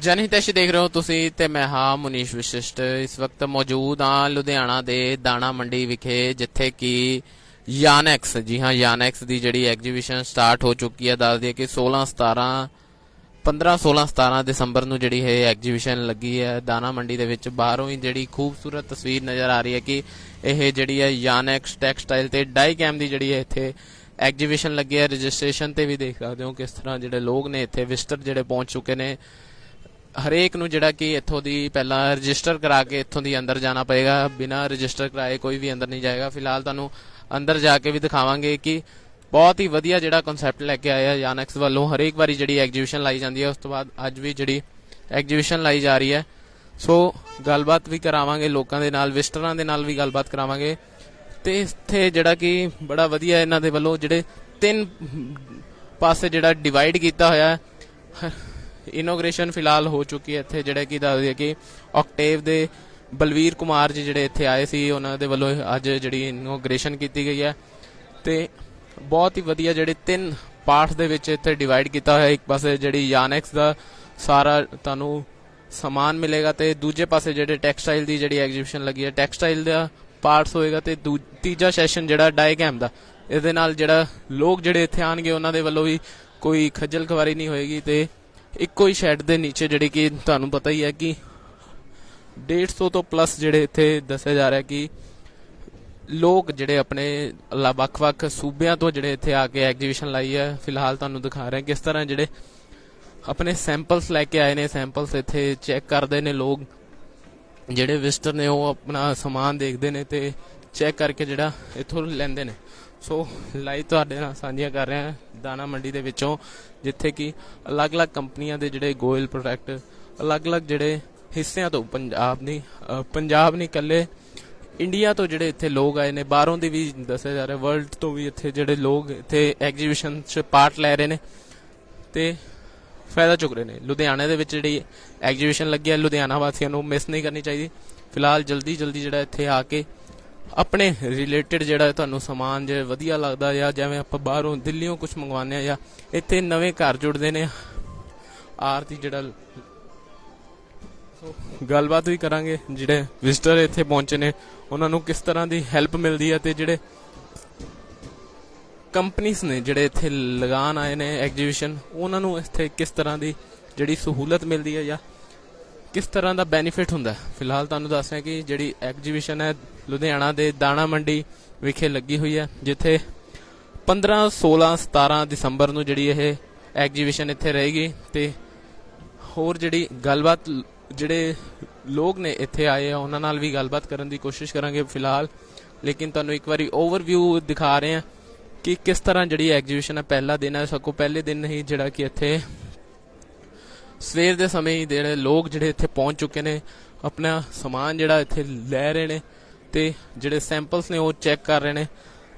ਜਨਹਿਤੈਸ਼ ਦੇਖ ਰਹੇ ਹੋ ਤੁਸੀਂ ਤੇ ਮੈਂ ਹਾਂ ਮੁਨੀਸ਼ ਵਿਸ਼ਿਸ਼ਟ। ਇਸ ਵਕਤ ਮੌਜੂਦ ਹਾਂ ਲੁਧਿਆਣਾ ਦੇ ਦਾਣਾ ਮੰਡੀ ਵਿਖੇ, ਜਿੱਥੇ ਕਿ ਯਾਨੈਕਸ ਜੀ ਹਾਂ ਯਾਨੈਕਸ ਦੀ ਜਿਹੜੀ ਐਗਜੀਬਿਸ਼ਨ ਸਟਾਰਟ ਹੋ ਚੁੱਕੀ ਹੈ। ਦੱਸ ਦਈਏ ਕਿ 16 17 15 16 17 ਦਸੰਬਰ ਨੂੰ ਜਿਹੜੀ ਇਹ ਐਗਜੀਬਿਸ਼ਨ ਲੱਗੀ ਹੈ। ਦਾਣਾ ਮੰਡੀ ਦੇ ਵਿੱਚ ਬਾਹਰੋਂ ਹੀ ਜਿਹੜੀ ਖੂਬਸੂਰਤ ਤਸਵੀਰ ਨਜ਼ਰ ਆ ਰਹੀ ਹੈ ਕਿ ਇਹ ਜਿਹੜੀ ਹੈ ਯਾਨੈਕਸ ਟੈਕਸਟਾਈਲ ਤੇ ਡਾਈ ਕੈਮ ਦੀ ਜਿਹੜੀ ਹੈ ਇੱਥੇ ਐਗਜੀਬਿਸ਼ਨ ਲੱਗੀ ਹੈ। ਰਜਿਸਟ੍ਰੇਸ਼ਨ ਤੇ ਵੀ ਦੇਖ ਸਕਦੇ ਹੋ ਕਿਸ ਤਰ੍ਹਾਂ ਜਿਹੜੇ ਲੋਕ ਨੇ ਇੱਥੇ ਵਿਜ਼ਟਰ ਜਿਹੜੇ ਪਹੁੰਚ ਚੁੱਕੇ ਨੇ। ਹਰੇਕ ਨੂੰ ਜਿਹੜਾ ਕਿ ਇੱਥੋਂ ਦੀ ਪਹਿਲਾਂ ਰਜਿਸਟਰ ਕਰਾ ਕੇ ਇੱਥੋਂ ਦੀ ਅੰਦਰ ਜਾਣਾ ਪਏਗਾ, ਬਿਨਾਂ ਰਜਿਸਟਰ ਕਰਾਏ ਕੋਈ ਵੀ ਅੰਦਰ ਨਹੀਂ ਜਾਏਗਾ। ਫਿਲਹਾਲ ਤੁਹਾਨੂੰ ਅੰਦਰ ਜਾ ਕੇ ਵੀ ਦਿਖਾਵਾਂਗੇ ਕਿ ਬਹੁਤ ਹੀ ਵਧੀਆ ਜਿਹੜਾ ਕਨਸੈਪਟ ਲੈ ਕੇ ਆਇਆ ਯਾਨੈਕਸ ਵੱਲੋਂ। ਹਰੇਕ ਵਾਰੀ ਜਿਹੜੀ ਐਗਜੀਬਿਸ਼ਨ ਲਾਈ ਜਾਂਦੀ ਹੈ, ਉਸ ਤੋਂ ਬਾਅਦ ਅੱਜ ਵੀ ਜਿਹੜੀ ਐਗਜੀਬਿਸ਼ਨ ਲਾਈ ਜਾ ਰਹੀ ਹੈ। ਸੋ ਗੱਲਬਾਤ ਵੀ ਕਰਾਵਾਂਗੇ ਲੋਕਾਂ ਦੇ ਨਾਲ ਵਿਜ਼ਟਰਾਂ ਦੇ ਨਾਲ ਵੀ ਗੱਲਬਾਤ ਕਰਾਵਾਂਗੇ। ਤੇ ਇੱਥੇ ਜਿਹੜਾ ਕਿ ਬੜਾ ਵਧੀਆ ਇਹਨਾਂ ਦੇ ਵੱਲੋਂ ਜਿਹੜੇ ਤਿੰਨ ਪਾਸੇ ਜਿਹੜਾ ਡਿਵਾਈਡ ਕੀਤਾ ਹੋਇਆ ਹੈ ਇਨੋਗ੍ਰੇਸ਼ਨ ਫਿਲਹਾਲ ਹੋ ਚੁੱਕੀ ਹੈ ਇੱਥੇ, ਜਿਹੜੇ ਕਿ ਦੱਸ ਦਈਏ ਕਿ ਆਕਟੇਵ ਦੇ ਬਲਵੀਰ ਕੁਮਾਰ ਜੀ ਜਿਹੜੇ ਇੱਥੇ ਆਏ ਸੀ, ਉਹਨਾਂ ਦੇ ਵੱਲੋਂ ਅੱਜ ਜਿਹੜੀ ਇਨੋਗ੍ਰੇਸ਼ਨ ਕੀਤੀ ਗਈ ਹੈ। ਤੇ ਬਹੁਤ ਹੀ ਵਧੀਆ ਜਿਹੜੇ ਤਿੰਨ ਪਾਰਟਸ ਦੇ ਵਿੱਚ ਇੱਥੇ ਡਿਵਾਈਡ ਕੀਤਾ ਹੋਇਆ, ਇੱਕ ਪਾਸੇ ਜਿਹੜੀ ਯਾਨੈਕਸ ਦਾ ਸਾਰਾ ਤੁਹਾਨੂੰ ਸਮਾਨ ਮਿਲੇਗਾ ਤੇ ਦੂਜੇ ਪਾਸੇ ਜਿਹੜੇ ਟੈਕਸਟਾਈਲ ਦੀ ਜਿਹੜੀ ਐਗਜੀਬਿਸ਼ਨ ਲੱਗੀ ਹੈ ਟੈਕਸਟਾਈਲ ਦਾ ਪਾਰਟਸ ਹੋਏਗਾ ਤੇ ਦੂ- ਤੀਜਾ ਸੈਸ਼ਨ ਜਿਹੜਾ ਡਾਈਕੈਮ ਦਾ। ਇਹਦੇ ਨਾਲ ਜਿਹੜਾ ਲੋਕ ਜਿਹੜੇ ਇੱਥੇ ਆਣਗੇ ਉਹਨਾਂ ਦੇ ਵੱਲੋਂ ਵੀ ਕੋਈ ਖੱਜਲ ਖਵਾਰੀ ਨਹੀਂ ਹੋਏਗੀ ਤੇ ਇੱਕੋ ਹੀ ਸ਼ੈਡ ਦੇ ਨੀਚੇ ਜਿਹੜੀ ਕਿ ਤੁਹਾਨੂੰ ਪਤਾ ਹੀ ਹੈ ਕਿ 150 ਤੋਂ ਪਲੱਸ ਜਿਹੜੇ ਇੱਥੇ ਦੱਸਿਆ ਜਾ ਰਿਹਾ ਕਿ ਲੋਕ ਜਿਹੜੇ ਆਪਣੇ ਵੱਖ-ਵੱਖ ਸੂਬਿਆਂ ਤੋਂ ਜਿਹੜੇ ਇੱਥੇ ਆ ਕੇ ਐਗਜੀਬਿਸ਼ਨ ਲਾਈ ਹੈ। ਫਿਲਹਾਲ ਤੁਹਾਨੂੰ ਦਿਖਾ ਰਹੇ ਹਾਂ ਕਿਸ ਤਰ੍ਹਾਂ ਜਿਹੜੇ ਆਪਣੇ ਸੈਂਪਲਸ ਲੈ ਕੇ ਆਏ ਨੇ ਸੈਂਪਲਸ ਇੱਥੇ ਚੈੱਕ ਕਰਦੇ ਨੇ ਲੋਕ। ਜਿਹੜੇ ਵਿਜ਼ਟਰ ਨੇ ਉਹ ਆਪਣਾ ਸਮਾਨ ਦੇਖਦੇ ਨੇ ਤੇ ਚੈੱਕ ਕਰਕੇ ਜਿਹੜਾ ਇੱਥੋਂ ਲੈਂਦੇ ਨੇ। ਸੋ ਲਾਈਵ ਤੁਹਾਡੇ ਨਾਲ ਸਾਂਝੀਆਂ ਕਰ ਰਿਹਾ ਹਾਂ ਦਾਣਾ ਮੰਡੀ ਦੇ ਵਿੱਚੋਂ, ਜਿੱਥੇ ਕਿ ਅਲੱਗ-ਅਲੱਗ ਕੰਪਨੀਆਂ ਦੇ ਜਿਹੜੇ ਗੋਇਲ ਪ੍ਰੋਡਕਟ, ਅਲੱਗ-ਅਲੱਗ ਜਿਹੜੇ ਹਿੱਸਿਆਂ ਤੋਂ ਪੰਜਾਬ ਨਹੀਂ ਪੰਜਾਬ ਨਹੀਂ, ਇਕੱਲੇ ਇੰਡੀਆ ਤੋਂ ਜਿਹੜੇ ਇੱਥੇ ਲੋਕ ਆਏ ਨੇ, ਬਾਹਰੋਂ ਦੀ ਵੀ ਦੱਸਿਆ ਜਾ ਰਿਹਾ ਵਰਲਡ ਤੋਂ ਵੀ ਇੱਥੇ ਜਿਹੜੇ ਲੋਕ ਇੱਥੇ ਐਗਜੀਬਿਸ਼ਨ 'ਚ ਪਾਰਟ ਲੈ ਰਹੇ ਨੇ ਤੇ ਫਾਇਦਾ ਚੁੱਕ ਰਹੇ ਨੇ। ਲੁਧਿਆਣੇ ਦੇ ਵਿੱਚ ਜਿਹੜੀ ਐਗਜੀਬਿਸ਼ਨ ਲੱਗੀ ਹੈ, ਲੁਧਿਆਣਾ ਵਾਸੀਆਂ ਨੂੰ ਮਿਸ ਨਹੀਂ ਕਰਨੀ ਚਾਹੀਦੀ। ਫਿਲਹਾਲ ਜਲਦੀ ਜਲਦੀ ਜਿਹੜਾ ਇੱਥੇ ਆ ਕੇ ਆਪਣੇ ਰਿਲੇਟਡ ਜਿਹੜਾ ਤੁਹਾਨੂੰ ਸਮਾਨ ਜੇ ਵਧੀਆ ਲੱਗਦਾ ਜਾਂ ਜਿਵੇਂ ਆਪਾਂ ਬਾਹਰੋਂ ਦਿੱਲੀੋਂ ਕੁਝ ਮੰਗਵਾਉਂਦੇ ਆ ਜਾਂ ਇੱਥੇ ਨਵੇਂ ਘਰ ਜੁੜਦੇ ਨੇ, ਆਰਤੀ ਜਿਹੜਾ ਸੋ ਗੱਲਬਾਤ ਵੀ ਕਰਾਂਗੇ, ਜਿਹੜੇ ਵਿਜ਼ਟਰ ਇੱਥੇ ਪਹੁੰਚੇ ਨੇ, ਉਹਨਾਂ ਨੂੰ ਕਿਸ ਤਰ੍ਹਾਂ ਦੀ ਹੈਲਪ ਮਿਲਦੀ ਹੈ ਤੇ ਜਿਹੜੇ ਕੰਪਨੀਆਂ ਨੇ ਜਿਹੜੇ ਇੱਥੇ ਲਗਾਨ ਆਏ ਨੇ ਐਗਜੀਬਿਸ਼ਨ ਉਹਨਾਂ ਨੂੰ ਇੱਥੇ ਕਿਸ ਤਰ੍ਹਾਂ ਦੀ ਜਿਹੜੀ ਸਹੂਲਤ ਮਿਲਦੀ ਹੈ ਜਾਂ ਕਿਸ ਤਰ੍ਹਾਂ ਦਾ ਬੈਨੀਫਿਟ ਹੁੰਦਾ? ਫਿਲਹਾਲ ਤੁਹਾਨੂੰ ਦੱਸ ਰਿਹਾ ਕਿ ਜਿਹੜੀ ਐਗਜੀਬਿਸ਼ਨ ਹੈ, ਲੁਧਿਆਣਾ ਦੇ ਦਾਣਾ ਮੰਡੀ ਵਿਖੇ ਲੱਗੀ ਹੋਈ ਹੈ, ਜਿੱਥੇ 15 16 17 ਦਸੰਬਰ ਨੂੰ ਜਿਹੜੀ ਇਹ ਐਗਜੀਬਿਸ਼ਨ ਇੱਥੇ ਰਹੇਗੀ ਤੇ ਹੋਰ ਜਿਹੜੀ ਗੱਲਬਾਤ ਜਿਹੜੇ ਲੋਕ ਨੇ ਇੱਥੇ ਆਏ ਆ, ਉਹਨਾਂ ਨਾਲ ਵੀ ਗੱਲਬਾਤ ਕਰਨ ਦੀ ਕੋਸ਼ਿਸ਼ ਕਰਾਂਗੇ ਫਿਲਹਾਲ। ਲੇਕਿਨ ਤੁਹਾਨੂੰ ਇੱਕ ਵਾਰੀ ਓਵਰਵਿਊ ਦਿਖਾ ਰਹੇ ਹਾਂ ਕਿ ਕਿਸ ਤਰ੍ਹਾਂ ਜਿਹੜੀ ਐਗਜੀਬਿਸ਼ਨ ਹੈ, ਪਹਿਲਾ ਦਿਨ ਹੈ, ਸਗੋਂ ਪਹਿਲੇ ਦਿਨ ਹੀ ਜਿਹੜਾ ਕਿ ਇੱਥੇ ਸਵੇਰ ਦੇ ਸਮੇਂ ਹੀ ਜਿਹੜੇ ਲੋਕ ਜਿਹੜੇ ਇੱਥੇ ਪਹੁੰਚ ਚੁੱਕੇ ਨੇ, ਆਪਣਾ ਸਮਾਨ ਜਿਹੜਾ ਇੱਥੇ ਲੈ ਰਹੇ ਨੇ ਤੇ ਜਿਹੜੇ ਸੈਂਪਲਸ ਨੇ ਉਹ ਚੈੱਕ ਕਰ ਰਹੇ ਨੇ।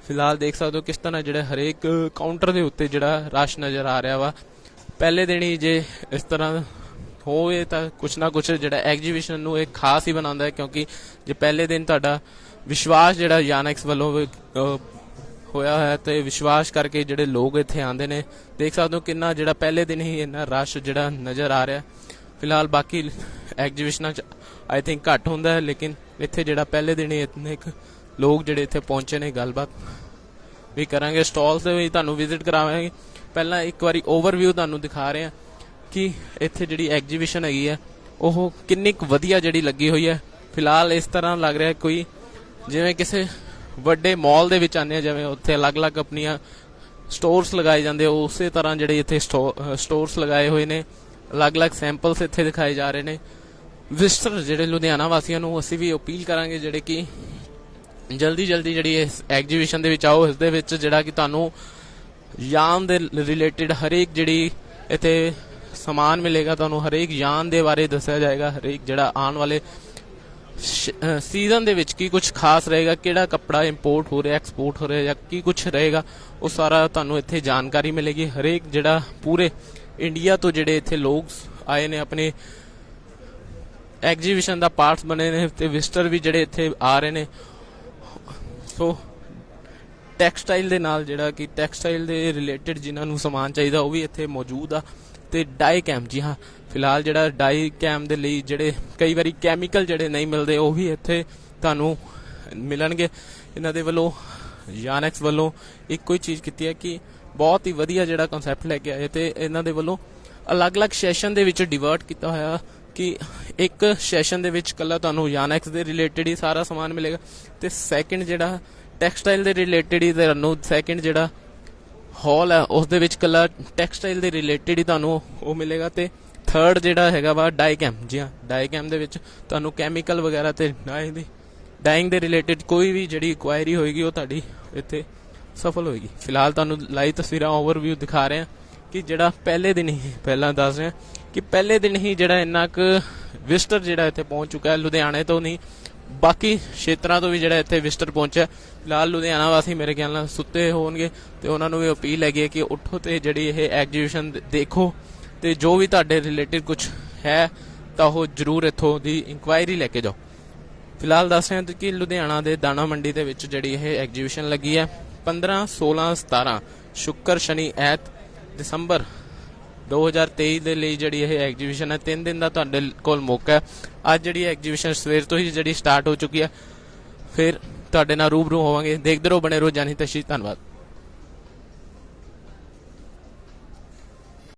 ਫਿਲਹਾਲ ਦੇਖ ਸਕਦੇ ਹੋ ਕਿਸ ਤਰ੍ਹਾਂ ਜਿਹੜੇ ਹਰੇਕ ਕਾਊਂਟਰ ਦੇ ਉੱਤੇ ਜਿਹੜਾ ਰਸ਼ ਨਜ਼ਰ ਆ ਰਿਹਾ ਵਾ। ਪਹਿਲੇ ਦਿਨ ਹੀ ਜੇ ਇਸ ਤਰ੍ਹਾਂ ਹੋਵੇ ਤਾਂ ਕੁਛ ਨਾ ਕੁਛ ਜਿਹੜਾ ਐਗਜੀਬਿਸ਼ਨ ਨੂੰ ਇੱਕ ਖਾਸ ਹੀ ਬਣਾਉਂਦਾ ਹੈ, ਕਿਉਂਕਿ ਜੇ ਪਹਿਲੇ ਦਿਨ ਤੁਹਾਡਾ ਵਿਸ਼ਵਾਸ ਜਿਹੜਾ ਯਾਨੈਕਸ ਵੱਲੋਂ ਹੋਇਆ ਹੈ ਤੇ ਵਿਸ਼ਵਾਸ ਕਰਕੇ ਜਿਹੜੇ ਲੋਕ ਇੱਥੇ ਆਉਂਦੇ ਨੇ, ਦੇਖ ਸਕਦੇ ਹੋ ਕਿੰਨਾ ਜਿਹੜਾ ਪਹਿਲੇ ਦਿਨ ਹੀ ਇੰਨਾ ਰਸ਼ ਜਿਹੜਾ ਨਜ਼ਰ ਆ ਰਿਹਾ। ਫਿਲਹਾਲ ਬਾਕੀ ਐਗਜੀਬਿਸ਼ਨਾਂ ਚ ਆਈ ਥਿੰਕ ਘੱਟ ਹੁੰਦਾ ਹੈ, ਲੇਕਿਨ ਇੱਥੇ ਜਿਹੜਾ ਪਹਿਲੇ ਦਿਨ ਹੀ ਇਤਨੇ ਕੁ ਲੋਕ ਜਿਹੜੇ ਇੱਥੇ ਪਹੁੰਚੇ ਨੇ, ਗੱਲਬਾਤ ਵੀ ਕਰਾਂਗੇ। ਸਟਾਲਸ ਦੇ ਵੀ ਤੁਹਾਨੂੰ ਵਿਜ਼ਿਟ ਕਰਾਵਾਂਗੇ। ਪਹਿਲਾਂ ਇੱਕ ਵਾਰੀ ਓਵਰਵਿਊ ਤੁਹਾਨੂੰ ਦਿਖਾ ਰਹੇ ਹਾਂ ਕਿ ਇੱਥੇ ਜਿਹੜੀ ਐਗਜੀਬਿਸ਼ਨ ਹੈਗੀ ਹੈ, ਉਹ ਕਿੰਨੀ ਕੁ ਵਧੀਆ ਜਿਹੜੀ ਲੱਗੀ ਹੋਈ ਹੈ। ਫਿਲਹਾਲ ਇਸ ਤਰ੍ਹਾਂ ਲੱਗ ਰਿਹਾ ਕੋਈ, ਜਿਵੇਂ ਕਿਸੇ ਵੱਡੇ ਮਾਲ ਦੇ ਵਿੱਚ ਆਨੇ ਆ, ਜਿਵੇਂ ਉੱਥੇ ਅਲੱਗ-ਅਲੱਗ ਆਪਣੀਆਂ ਸਟੋਰਸ ਲਗਾਏ ਜਾਂਦੇ ਉਸੇ ਤਰ੍ਹਾਂ ਜਿਹੜੇ ਇੱਥੇ ਸਟੋਰਸ ਲਗਾਏ ਹੋਏ ਨੇ, ਅਲੱਗ-ਅਲੱਗ ਸੈਂਪਲਸ ਇੱਥੇ ਦਿਖਾਏ ਜਾ ਰਹੇ ਨੇ। ਵਿਜ਼ਟਰ ਜਿਹੜੇ ਲੁਧਿਆਣਾ ਵਾਸੀਆਂ ਨੂੰ ਅਸੀਂ ਵੀ ਅਪੀਲ ਕਰਾਂਗੇ ਜਿਹੜੇ ਕਿ ਜਲਦੀ ਜਲਦੀ ਜਿਹੜੀ ਇਸ ਐਗਜੀਬਿਸ਼ਨ ਦੇ ਵਿੱਚ ਆਓ, ਇਸ ਦੇ ਵਿੱਚ ਜਿਹੜਾ ਕਿ ਤੁਹਾਨੂੰ ਯਾਨ ਦੇ ਰਿਲੇਟਡ ਹਰੇਕ ਜਿਹੜੀ ਇੱਥੇ ਸਮਾਨ ਮਿਲੇਗਾ, ਤੁਹਾਨੂੰ ਹਰੇਕ ਯਾਨ ਦੇ ਬਾਰੇ ਦੱਸਿਆ ਜਾਏਗਾ, ਹਰੇਕ ਜਿਹੜਾ ਆਉਣ ਵਾਲੇ ਸੀਜ਼ਨ ਦੇ ਵਿੱਚ ਕੀ ਕੁਝ ਖਾਸ ਰਹੇਗਾ? ਕਿਹੜਾ ਕੱਪੜਾ ਇੰਪੋਰਟ ਹੋ ਰਿਹਾ ਐਕਸਪੋਰਟ ਹੋ ਰਿਹਾ ਜਾਂ ਕੀ ਕੁਝ ਰਹੇਗਾ? ਉਹ ਸਾਰਾ ਤੁਹਾਨੂੰ ਇੱਥੇ ਜਾਣਕਾਰੀ ਮਿਲੇਗੀ। ਹਰੇਕ ਜਿਹੜਾ ਪੂਰੇ ਇੰਡੀਆ ਤੋਂ ਜਿਹੜੇ ਇੱਥੇ ਲੋਕ ਆਏ ਨੇ, ਆਪਣੇ ਐਗਜੀਬਿਸ਼ਨ ਦਾ ਪਾਰਟਸ ਬਣੇ ਨੇ ਤੇ ਵਿਜ਼ਟਰ ਵੀ ਜਿਹੜੇ ਇੱਥੇ ਆ ਰਹੇ ਨੇ। ਸੋ ਟੈਕਸਟਾਈਲ ਦੇ ਨਾਲ ਜਿਹੜਾ ਕਿ ਟੈਕਸਟਾਈਲ ਦੇ ਰਿਲੇਟਡ ਜਿਨ੍ਹਾਂ ਨੂੰ ਸਮਾਨ ਚਾਹੀਦਾ, ਉਹ ਵੀ ਇੱਥੇ ਮੌਜੂਦ ਆ। ਤੇ ਡਾਈ ਕੈਮ ਜੀ ਹਾਂ ਫਿਲਹਾਲ ਜਿਹੜਾ ਡਾਈ ਕੈਮ ਦੇ ਲਈ ਜਿਹੜੇ ਕਈ ਵਾਰੀ ਕੈਮੀਕਲ ਜਿਹੜੇ ਨਹੀਂ ਮਿਲਦੇ, ਉਹ ਵੀ ਇੱਥੇ ਤੁਹਾਨੂੰ ਮਿਲਣਗੇ। ਇਹਨਾਂ ਦੇ ਵੱਲੋਂ ਯਾਨੈਕਸ ਵੱਲੋਂ ਇੱਕੋ ਹੀ ਚੀਜ਼ ਕੀਤੀ ਹੈ ਕਿ ਬਹੁਤ ਹੀ ਵਧੀਆ ਜਿਹੜਾ ਕਨਸੈਪਟ ਲੈ ਕੇ ਆਏ ਤੇ ਇਹਨਾਂ ਦੇ ਵੱਲੋਂ ਅਲੱਗ-ਅਲੱਗ ਸੈਸ਼ਨ ਦੇ ਵਿੱਚ ਡਿਵਰਟ ਕੀਤਾ ਹੋਇਆ ਕਿ ਇੱਕ ਸੈਸ਼ਨ ਦੇ ਵਿੱਚ ਕੱਲਾ ਤੁਹਾਨੂੰ ਯਾਨੈਕਸ ਦੇ ਰਿਲੇਟਡ ਹੀ ਸਾਰਾ ਸਮਾਨ ਮਿਲੇਗਾ ਤੇ ਸੈਕਿੰਡ ਜਿਹੜਾ ਟੈਕਸਟਾਈਲ ਦੇ ਰਿਲੇਟਡ ਹੀ ਤੁਹਾਨੂੰ ਸੈਕਿੰਡ ਜਿਹੜਾ ਹਾਲ ਹੈ, ਉਸ ਦੇ ਵਿੱਚ ਕੱਲਾ ਟੈਕਸਟਾਈਲ ਦੇ ਰਿਲੇਟਡ ਹੀ ਤੁਹਾਨੂੰ ਉਹ ਮਿਲੇਗਾ ਤੇ ਥਰਡ ਜਿਹੜਾ ਹੈਗਾ ਵਾ ਡਾਈਕੈਮ ਜੀ ਹਾਂ ਡਾਈਕੈਮ ਦੇ ਵਿੱਚ ਤੁਹਾਨੂੰ ਕੈਮੀਕਲ ਵਗੈਰਾ ਤੇ ਡਾਈ ਦੀ ਡਾਈਂਗ ਦੇ ਰਿਲੇਟਡ ਕੋਈ ਵੀ ਜਿਹੜੀ ਇਨਕੁਆਇਰੀ ਹੋਏਗੀ, ਉਹ ਤੁਹਾਡੀ ਇੱਥੇ ਸਫਲ ਹੋਏਗੀ। ਫਿਲਹਾਲ ਤੁਹਾਨੂੰ ਲਾਈਵ ਤਸਵੀਰਾਂ ਓਵਰਵਿਊ ਦਿਖਾ ਰਹੇ ਹਾਂ ਕਿ ਜਿਹੜਾ ਪਹਿਲੇ ਦਿਨ ਹੀ, ਪਹਿਲਾਂ ਦੱਸ ਰਿਹਾ ਕਿ ਪਹਿਲੇ ਦਿਨ ਹੀ ਜਿਹੜਾ ਇੰਨਾ ਕੁ ਵਿਜ਼ਟਰ ਜਿਹੜਾ ਇੱਥੇ ਪਹੁੰਚ ਚੁੱਕਾ ਹੈ, ਲੁਧਿਆਣੇ ਤੋਂ ਨਹੀਂ, ਬਾਕੀ ਖੇਤਰਾਂ ਤੋਂ ਵੀ ਜਿਹੜਾ ਇੱਥੇ ਵਿਜ਼ਟਰ ਪਹੁੰਚਿਆ ਫਿਲਹਾਲ ਲੁਧਿਆਣਾ ਵਾਸੀ ਮੇਰੇ ਖਿਆਲ ਨਾਲ ਸੁੱਤੇ ਹੋਣਗੇ ਤੇ ਉਹਨਾਂ ਨੂੰ ਵੀ ਅਪੀਲ ਹੈਗੀ ਹੈ ਕਿ ਉੱਠੋ ਤੇ ਜਿਹੜੀ ਇਹ ਐਗਜੀਬਿਸ਼ਨ ਦੇਖੋ। ਤੇ ਜੋ ਵੀ ਤੁਹਾਡੇ ਰਿਲੇਟਡ ਕੁਝ ਹੈ, ਤਾਂ ਉਹ ਜਰੂਰ ਇੱਥੋਂ ਦੀ ਇਨਕੁਆਇਰੀ ਲੈ ਕੇ ਜਾਓ। ਫਿਲਹਾਲ ਦੱਸ ਰਹੇ ਹਾਂ ਕਿ ਲੁਧਿਆਣਾ ਦੇ ਦਾਣਾ ਮੰਡੀ ਦੇ ਵਿੱਚ ਜਿਹੜੀ ਇਹ ਐਗਜੀਬਿਸ਼ਨ ਲੱਗੀ ਹੈ 15 16 17 ਸ਼ੁੱਕਰ, ਸ਼ਨੀ, ਐਤ, ਦਸੰਬਰ 2023 ਦੇ ਲਈ ਜਿਹੜੀ ਇਹ ਐਗਜੀਬਿਸ਼ਨ ਹੈ 3 ਦਿਨ ਦਾ ਤੁਹਾਡੇ ਕੋਲ ਮੌਕਾ ਹੈ। ਅੱਜ ਜਿਹੜੀ ਐਗਜੀਬਿਸ਼ਨ ਸਵੇਰ ਤੋਂ ਹੀ ਜਿਹੜੀ ਸਟਾਰਟ ਹੋ ਚੁੱਕੀ ਹੈ। ਫਿਰ ਤੁਹਾਡੇ ਨਾਲ ਰੂਬਰੂ ਹੋਵਾਂਗੇ। ਦੇਖਦੇ ਰਹੋ, ਬਣੇ ਰਹੋ, ਜਾਨੀ ਤਸ਼ੀ ਧੰਨਵਾਦ।